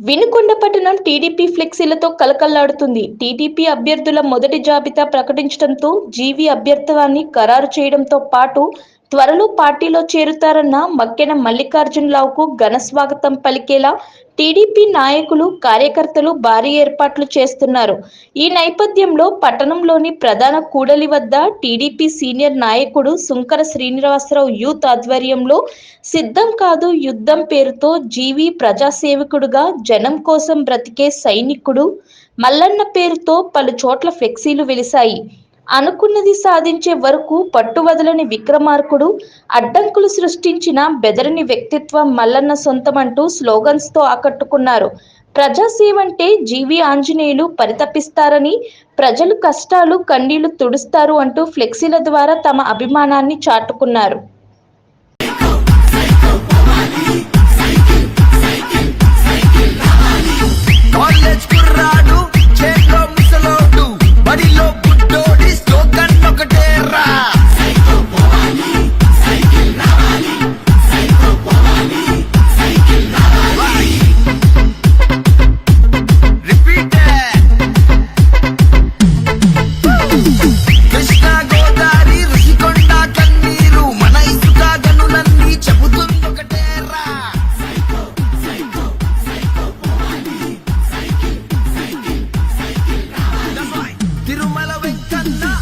వినుకొండ పట్టణం TDP ఫ్లెక్సీలతో కలకల్లాడుతుంది. TDP అభ్యర్థుల మొదటి జాబితా ప్రకటించడంతో జీవీ అభ్యర్థాన్ని ఖరారు చేయడంతో పాటు త్వరలో పార్టీలో చేరుతారన్న మక్కెన మల్లికార్జునరావుకు ఘన స్వాగతం పలికేలా టీడీపీ నాయకులు కార్యకర్తలు భారీ ఏర్పాట్లు చేస్తున్నారు. ఈ నేపథ్యంలో పట్టణంలోని ప్రధాన కూడలి వద్ద టీడీపీ సీనియర్ నాయకుడు సుంకర శ్రీనివాసరావు యూత్ ఆధ్వర్యంలో సిద్ధం కాదు యుద్ధం పేరుతో జీవి ప్రజాసేవకుడుగా జనం కోసం బ్రతికే సైనికుడు మల్లన్న పేరుతో పలు చోట్ల ఫ్లెక్సీలు వెలిశాయి. అనుకున్నది సాధించే వరకు పట్టువదలని విక్రమార్కుడు అడ్డంకులు సృష్టించిన బెదరని వ్యక్తిత్వం మల్లన్న సొంతమంటూ స్లోగన్స్తో ఆకట్టుకున్నారు. ప్రజాసేవంటే జీవి ఆంజనేయులు పరితపిస్తారని ప్రజలు కష్టాలు కన్నీళ్ళు తుడుస్తారు అంటూ ఫ్లెక్సీల ద్వారా తమ అభిమానాన్ని చాటుకున్నారు. வெச்சன்னா